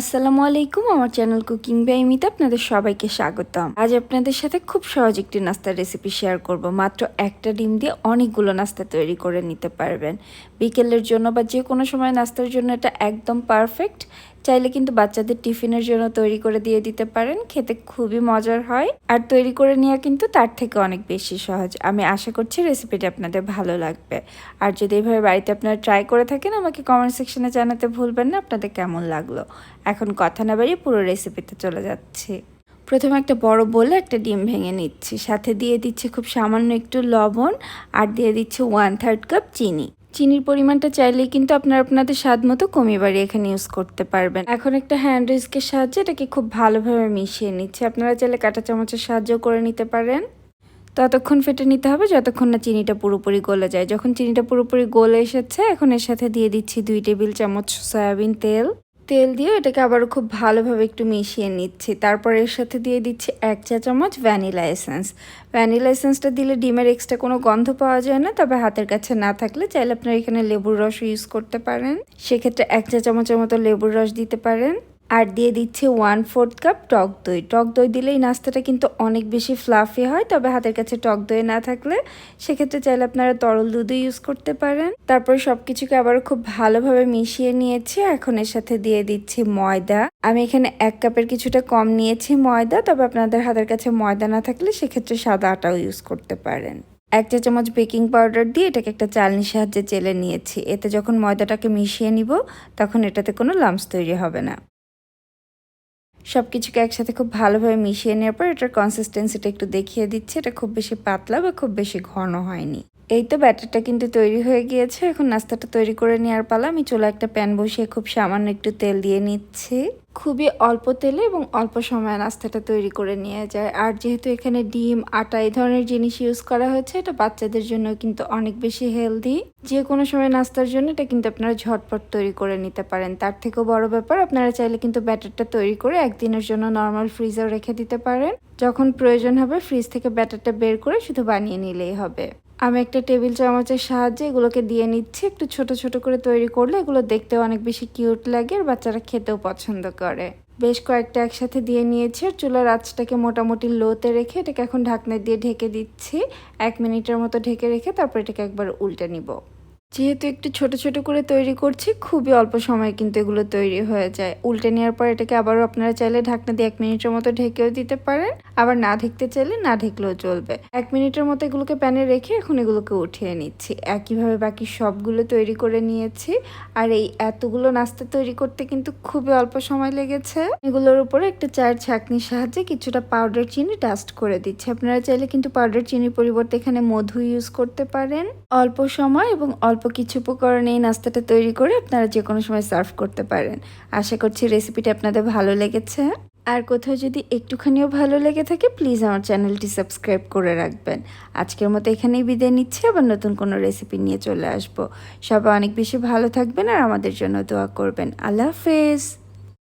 আসসালামু আলাইকুম, আমার চ্যানেল কুকিং বাইমিতে আপনাদের সবাইকে স্বাগতম। আজ আপনাদের সাথে খুব সহজ একটি নাস্তার রেসিপি শেয়ার করব। মাত্র একটা ডিম দিয়ে অনেকগুলো নাস্তা তৈরি করে নিতে পারবেন। বিকেলের জন্য বা যে কোনো সময় নাস্তার জন্য এটা একদম পারফেক্ট চাইলে কিন্তু বাচ্চাদের টিফিনের জন্য তৈরি করে দিয়ে দিতে পারেন, খেতে খুবই মজার হয়। আর তৈরি করে নেওয়া কিন্তু তার থেকে অনেক বেশি সহজ। আমি আশা করছি রেসিপিটি আপনাদের ভালো লাগবে। আর যদি এইভাবে বাড়িতে আপনারা ট্রাই করে থাকেন, আমাকে কমেন্ট সেকশনে জানাতে ভুলবেন না, আপনাদের কেমন লাগল? এখন কথা না বাড়িয়ে পুরো রেসিপিতে চলে যাচ্ছি। প্রথমে একটা বড় বলে একটা ডিম ভেঙে নিচ্ছি। সাথে দিয়ে দিচ্ছি খুব সামান্য একটু লবণ, আর দিয়ে দিচ্ছি ওয়ান থার্ড কাপ চিনি। চিনির পরিমাণটা চাইলেই কিন্তু আপনার আপনাদের স্বাদ মতো কমিয়ে বাড়িয়ে এখানে ইউজ করতে পারবেন। এখন একটা হ্যান্ড রিস্কের সাহায্যে এটাকে খুব ভালোভাবে মিশিয়ে নিচ্ছে। আপনারা চাইলে কাঁটা চামচের সাহায্য করে নিতে পারেন। ততক্ষণ ফেটে নিতে হবে যতক্ষণ না চিনিটা পুরোপুরি গলে যায়। যখন চিনিটা পুরোপুরি গলে এসেছে, এখন এর সাথে দিয়ে দিচ্ছি দুই টেবিল চামচ সয়াবিন তেল। তেল দিয়ে এটাকে আবারও খুব ভালোভাবে একটু মিশিয়ে নিচ্ছি। তারপর এর সাথে দিয়ে দিচ্ছি এক চা চামচ ভ্যানিলা এসেন্স। ভ্যানিলা এসেন্সটা দিলে ডিমের এক্সট্রা কোনো গন্ধ পাওয়া যায় না, তবে হাতের কাছে না থাকলে চাইলে আপনারা এখানে লেবুর রস ইউজ করতে পারেন। সেক্ষেত্রে এক চা চামচের মতো লেবুর রস দিতে পারেন। আর দিয়ে দিচ্ছি ওয়ান ফোর্থ কাপ টক দই। টক দই দিলেই নাস্তাটা কিন্তু অনেক বেশি ফ্লাফি হয়, তবে হাতের কাছে টক দই না থাকলে সেক্ষেত্রে চাইলে আপনারা তরল দুধও ইউজ করতে পারেন। তারপর সব কিছুকে আবার খুব ভালোভাবে মিশিয়ে নিয়েছি, এখন এর সাথে দিয়ে দিচ্ছি ময়দা। আমি এখানে এক কাপের কিছুটা কম নিয়েছি ময়দা, তবে আপনাদের হাতের কাছে ময়দা না থাকলে সেক্ষেত্রে সাদা আটাও ইউজ করতে পারেন। এক চা চামচ বেকিং পাউডার দিয়ে এটাকে একটা চালনির সাহায্যে চেলে নিয়েছি। এতে যখন ময়দাটাকে মিশিয়ে নিব, তখন এটাতে কোনো লাম্পস তৈরি হবে না। সব কিছুকে একসাথে খুব ভালোভাবে মিশিয়ে নেওয়ার পর এটার কনসিস্টেন্সিটা একটু দেখিয়ে দিচ্ছে। এটা খুব বেশি পাতলা বা খুব বেশি ঘন হয়নি। এই তো ব্যাটারটা কিন্তু তৈরি হয়ে গিয়েছে। এখন নাস্তাটা তৈরি করে নেওয়ার পালা। আমি চলে একটা প্যান বসিয়ে খুব সামান্য একটু তেল দিয়ে নিচ্ছি। খুবই অল্প তেলে এবং অল্প সময়ে নাস্তাটা তৈরি করে নেওয়া যায়। আর যেহেতু এখানে ডিম, আটা এই ধরনের জিনিস ইউজ করা হয়েছে, এটা বাচ্চাদের জন্য কিন্তু অনেক বেশি হেলদি যে কোনো সময় নাস্তার জন্য এটা কিন্তু আপনারা ঝটপট তৈরি করে নিতে পারেন। তার থেকেও বড় ব্যাপার, আপনারা চাইলে কিন্তু ব্যাটারটা তৈরি করে একদিনের জন্য নর্মাল ফ্রিজেও রেখে দিতে পারেন। যখন প্রয়োজন হবে ফ্রিজ থেকে ব্যাটারটা বের করে শুধু বানিয়ে নিলেই হবে। আমি একটা টেবিল চামচের সাহায্যে এগুলোকে দিয়ে নিচ্ছি। একটু ছোট ছোট করে তৈরি করলে এগুলো দেখতে অনেক বেশি কিউট লাগে আর বাচ্চারা খেতেও পছন্দ করে। বেশ কয়েকটা একসাথে দিয়ে নিয়েছি আর চুলার আঁচটাকে মোটামুটি লোতে রেখে এটাকে এখন ঢাকনা দিয়ে ঢেকে দিচ্ছি। এক মিনিটের মতো ঢেকে রেখে তারপর এটাকে একবার উল্টে নিব। যেহেতু একটু ছোট ছোট করে তৈরি করছি, খুবই অল্প সময়ে কিন্তু এগুলো তৈরি হয়ে যায়। উল্টে নেওয়ার পর এটাকে আবারও আপনারা চাইলে ঢাকনা দিয়ে এক মিনিটের মতো ঢেকেও দিতে পারেন। আবার না ঢেকতে চাইলে না ঢেকলেও চলবে। এক মিনিটের মতো এগুলোকে প্যানে রেখে এখন এগুলোকে উঠিয়ে নিচ্ছি। একইভাবে বাকি সবগুলো তৈরি করে নিয়েছি। আর এই এতগুলো নাস্তা তৈরি করতে কিন্তু খুবই অল্প সময় লেগেছে। এগুলোর উপরে একটা চায়ের ছাঁকনির সাহায্যে কিছুটা পাউডার চিনি ডাস্ট করে দিচ্ছি। আপনারা চাইলে কিন্তু পাউডার চিনির পরিবর্তে এখানে মধু ইউজ করতে পারেন। অল্প সময় এবং অল্প কিছু উপকরণ এই নাস্তাটা তৈরি করে আপনারা যে কোনো সময় সার্ভ করতে পারেন। আশা করছি রেসিপিটা আপনাদের ভালো লেগেছে। আর কোথাও যদি একটুখানিও ভালো লেগে থাকে প্লিজ আমার চ্যানেলটি সাবস্ক্রাইব করে রাখবেন। আজকের মতো এখানেই বিদায় নিচ্ছি, আবার নতুন কোনো রেসিপি নিয়ে চলে আসব। সবাই অনেক বেশি ভালো থাকবেন আর আমাদের জন্য দোয়া করবেন। আল্লাহ হাফেজ।